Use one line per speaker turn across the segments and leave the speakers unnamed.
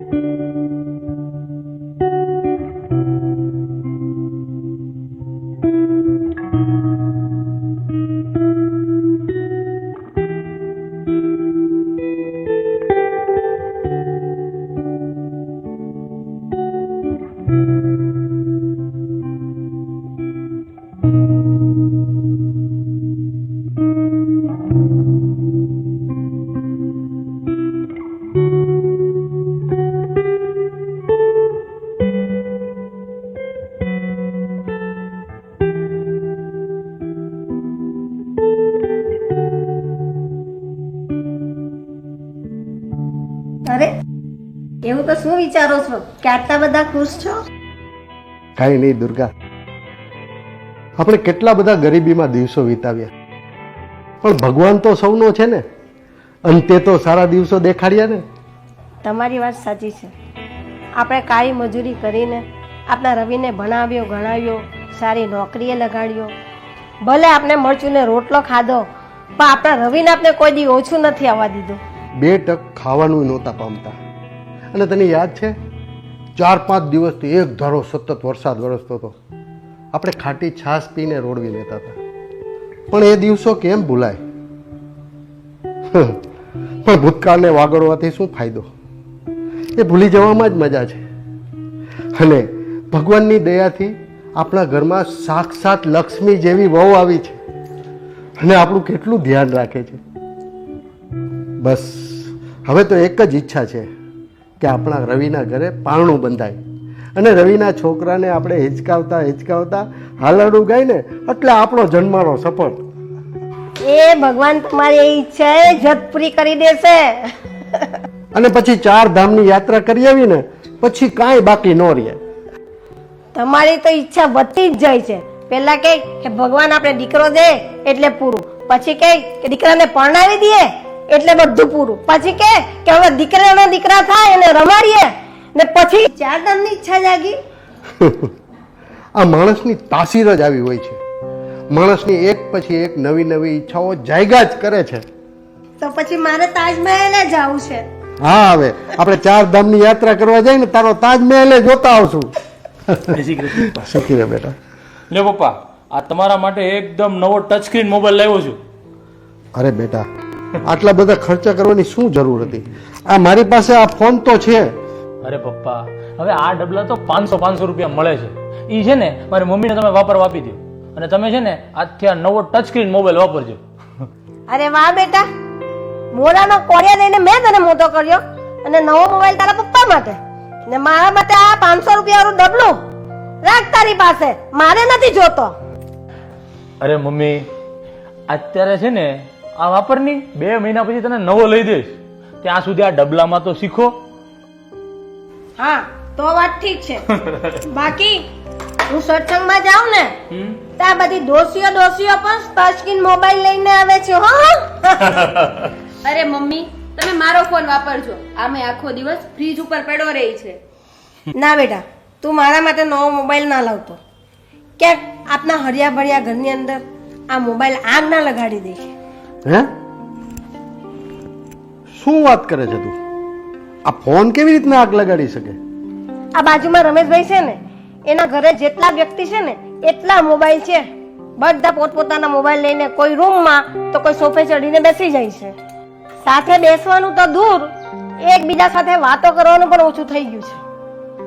અરે વિચારો છો? કે આટલા બધા ખુશ છો?
કાંઈ નહીં દુર્ગા. આપણે કેટલા બધા ગરીબીમાં દિવસો વિતાવ્યા. પણ ભગવાન તો સૌનો છે ને. અંતે તો સારા દિવસો દેખાડ્યા ને.
તમારી વાત સાચી છે. આપણે કાળી મજૂરી કરીને આપણા રવિને ભણાવ્યો ગણાવ્યો સારી નોકરીએ લગાડ્યો. ભલે આપણે મરચુંને રોટલો ખાધો પણ આપણા રવિને આપણે કોઈ દી ઓછું નથી આવવા દીધું.
બે ટક ખાવાનું નહોતા પામતા. અને તને યાદ છે? ચાર પાંચ દિવસથી એક ધારો સતત વરસાદ વરસતો હતો. આપણે ખાટી છાશ પીને રોડવી લેતા હતા. પણ એ દિવસો કેમ ભૂલાય? પણ ભૂતકાળને વાગડવાથી શું ફાયદો? એ ભૂલી જવામાં જ મજા છે. અને ભગવાનની દયાથી આપણા ઘરમાં સાક્ષાત લક્ષ્મી જેવી વહુ આવી છે. અને આપણું કેટલું ધ્યાન રાખે છે. બસ. હવે તો એક જ ઈચ્છા છે. કે આપણા રવિના ઘરે પારણું બંધાય. અને રવિના છોકરાને આપણે હિચકાવતા હિચકાવતા હાલરડું ગાય ને એટલે આપણો જન્માનો સફળ.
એ ભગવાન તમારી ઈચ્છા એ જત પૂરી કરી દેશે.
અને પછી ચાર ધામની યાત્રા કરી આવી ને પછી કાંઈ બાકી ન રહે.
તમારી તો ઈચ્છા વધતી જ જાય છે. પેલા કે ભગવાન આપણે દીકરો દે એટલે પૂરું. પછી કે દીકરાને પરણાવી દઈએ. એટલે બધું પૂરું. પછી કે કે હવે દીકરાના દીકરા થાય એને રમાડીએ ને પછી ચાર ધામની ઈચ્છા જાગી.
આ માણસની તાસીર જ આવી હોય છે. માણસની એક પછી એક નવી નવી ઈચ્છાઓ જાયગા જ કરે છે.
તો પછી મારે તાજમહેલ જવું છે.
હા હવે. આપણે ચાર ધામની યાત્રા કરવા જઈએ ને તારો તાજમહેલ જોતા આવશું. સુખી રહે બેટા?
લે પપ્પા આ તમારા માટે એકદમ નવો ટચ સ્ક્રીન મોબાઈલ લાવ્યો છું.
અરે બેટા આટલા બધા ખર્ચા કરવાની શું જરૂર હતી? આ મારી પાસે આ ફોન તો છે.
અરે પપ્પા હવે આ ડબલા તો પાંચસો પાંચસો રૂપિયા મળે છે. એ છે ને મારી મમ્મીને તમે વાપરવા આપી દો અને તમે છે ને આજથી આ નવો ટચ સ્ક્રીન મોબાઈલ વાપરજો.
અરે વાહ બેટા. મોરાનો કોરિયા લઈને મેં તને મોટો કર્યો. અને નવો મોબાઈલ તારા પપ્પા માટે. ને મારા માટે આ પાંચસો રૂપિયા વાળું ડબલું. રાખ તારી પાસે. મારે નથી જોતો.
અરે મમ્મી અત્યારે છે ને આ વાપરની બે મહિના પછી તને નવો લઈ દઈશ. ત્યાં સુધી આ ડબલામાં તો શીખો.
હા તો વાત ઠીક છે. બાકી હું સત્સંગમાં જાઉં ને ત્યાં બધી દોશીઓ દોશીઓ પણ ટચ સ્ક્રીન મોબાઈલ લઈને આવે છે હો
અરે મમ્મી તમે મારો ફોન વાપરજો. આમે આખો દિવસ ફ્રીજ ઉપર પડ્યો રહી છે.
ના બેટા તું મારા માટે નવો મોબાઈલ ના લાવતો. ક્યાંક આપના હરિયા ભર્યા ઘરની અંદર આ મોબાઈલ આગ ના લગાડી દે.
હે? શું વાત કરે છે તું? આ ફોન કેવી રીતના આગ લગાડી શકે?
આ બાજુમાં રમેશભાઈ છે ને, એના ઘરે જેટલા વ્યક્તિ છે ને, એટલા મોબાઈલ છે. બધા પોતપોતાના મોબાઈલ લઈને કોઈ રૂમમાં તો કોઈ સોફે ચડીને બેસી જાય છે. સાથે બેસવાનું તો દૂર, એકબીજા સાથે વાતો કરવાનું પણ ઓછું થઈ ગયું છે.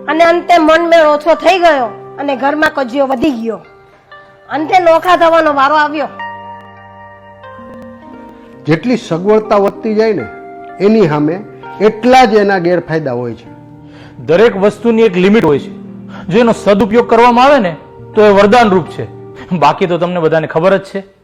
અને અંતે મનમેળ ઓછો થઈ ગયો અને ઘરમાં કજિયો વધી ગયો. અંતે નોખા થવાનો વારો આવ્યો.
જેટલી સગવડતા વધતી જાય ને, એની સામે એટલા જ એના ગેરફાયદા હોય છે.
દરેક વસ્તુની એક લિમિટ હોય છે. જો એનો સદુપયોગ કરવામાં આવે ને, તો એ વરદાન રૂપ છે. બાકી તો તમને બધાને ખબર જ છે.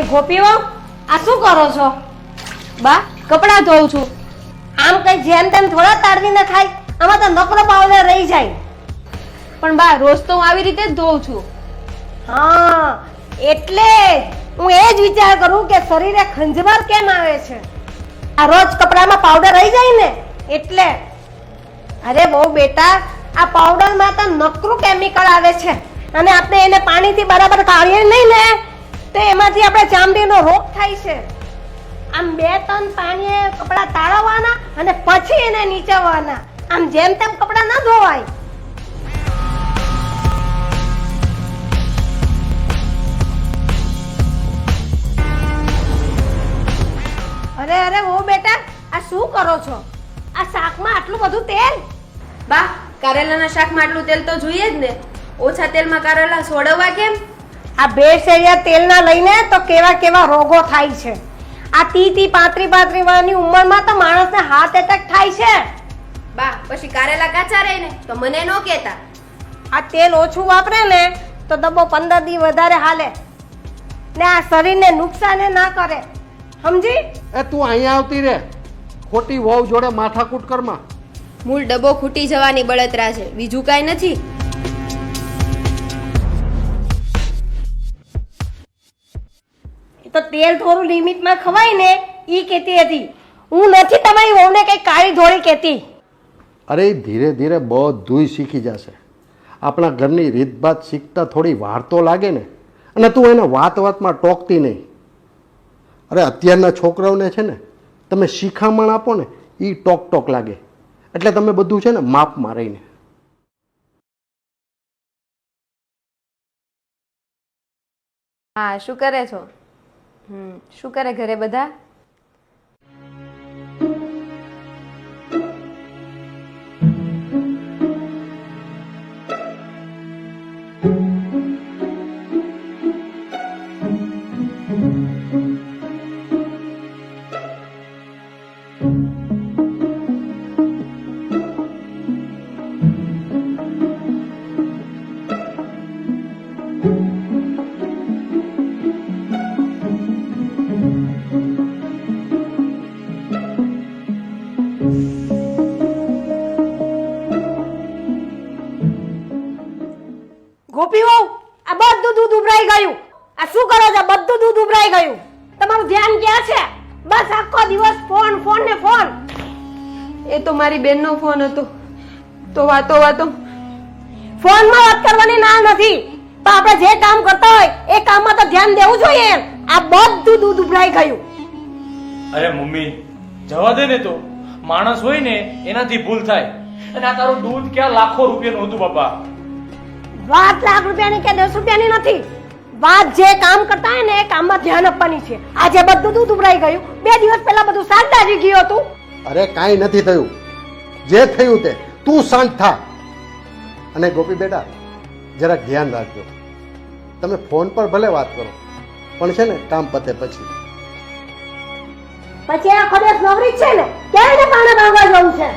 એ ગોપીઓ, આ શું કરો છો?
બા, કપડાં ધોઉં છું.
આમ કઈ જેમ તેમ થોડા તાળવીને ખાય આમાં તો નકરો પાવડર રહી જાય.
પણ બા, રોજ તો હું આવી રીતે જ ધોઉં છું.
હા, એટલે હું એ જ વિચાર કરું કે શરીરે ખંજવાર કેમ આવે છે? આ રોજ કપડામાં પાવડર રહી જાય ને, એટલે. અરે બહુ બેટા, આ પાવડરમાં તો નકરું કેમિકલ આવે છે. અને આપણે એને પાણીથી બરાબર કાઢીએ નહીં ને તો એમાંથી આપણે ચામડીનો રોગ થાય છે. આમ બે ત્રણ પાણીએ કપડાં તાળવવાના અને પછી એને નીચવવાના. આમ જેમ તેમ કપડાં ન ધોવાય. અરે અરે, ઓ બેટા, આ શું કરો છો? આ શાકમાં આટલું બધું તેલ?
બા, કારેલાના શાકમાં આટલું તેલ તો જોઈએ જ ને. ઓછા તેલમાં કારેલા સોડવવા કેમ?
આ ભેળસેળિયા તેલના લઈને તો કેવા કેવા રોગો થાય છે. આ તી તી પાંત્રી પાંત્રી વર્ષની ઉંમરમાં તો માણસને હાર્ટ એટેક થાય છે.
બા પછી કારેલા કાચા રહીને તો મને ન કહેતા.
આ તેલ ઓછું વાપરે ને તો ડબ્બો પંદર દી વધારે હાલે. ને આ શરીરને નુકસાન ના કરે. સમજી?
એ તું અહીંયા આવતી રે ખોટી વહુ જોડે માથાકૂટ કરમાં
મૂળ ડબ્બો ખૂટી જવાની બળતરા છે. બીજું કાંઈ નથી.
તો તેલ થોડું લિમિટમાં ખવાય ને એ કહેતી હતી. હું નથી તમારી વહુને કંઈ કાળી ધોળી કહેતી.
અરે ધીરે ધીરે બધુંય શીખી જશે. આપણા ઘરની રીતભાત શીખતા થોડી વાર તો લાગે ને. અને તું એને વાત વાતમાં ટોકતી નહીં. અરે અત્યારના છોકરાઓને છે ને તમે શિખામણ આપો ને એ ટોક ટોક લાગે. એટલે તમે બધું છે ને માપમાં રહીને
હા શું કરે છો? શું કરે ઘરે બધા?
ગોપી વહુ આ બધું દૂધ ઉભરાઈ ગયું. આ શું કરો છો? બધું દૂધ ઉભરાઈ ગયું. તમારું ધ્યાન ક્યાં છે? બસ આખો દિવસ ફોન ફોન ને ફોન.
એ તો મારી બેનનો ફોન હતો. તો વાતો વાતો.
ફોનમાં વાત કરવાની ના નથી. પણ આપણે જે કામ કરતા હોય એ કામમાં તો ધ્યાન દેવું જોઈએ એમ. આ બધું દૂધ ઉભરાઈ ગયું.
અરે મમ્મી જવા દે ને તો. માણસ હોય ને એનાથી ભૂલ થાય. અને આ તારું દૂધ ક્યાં લાખો રૂપિયાનું હતું બાપા?
વાત લાખ રૂપિયાની કે દસ રૂપિયાની નથી. વાત જે કામ કરતા હોય ને એ કામમાં ધ્યાન આપવાની છે. આજે બધું દૂધ ઉભરાઈ ગયું. બે દિવસ પહેલા બધું શાકભાજી ગયું હતું.
અરે કાંઈ નથી થયું. જે થયું તે તું શાંત થા. અને ગોપી બેટા જરાક ધ્યાન રાખજો. તમે ફોન પર ભલે વાત કરો પણ છે ને કામ પતે પછી.
પછી આ દિવસ નવરી છે ને. ક્યારે પાણી માંગવા જવું છે?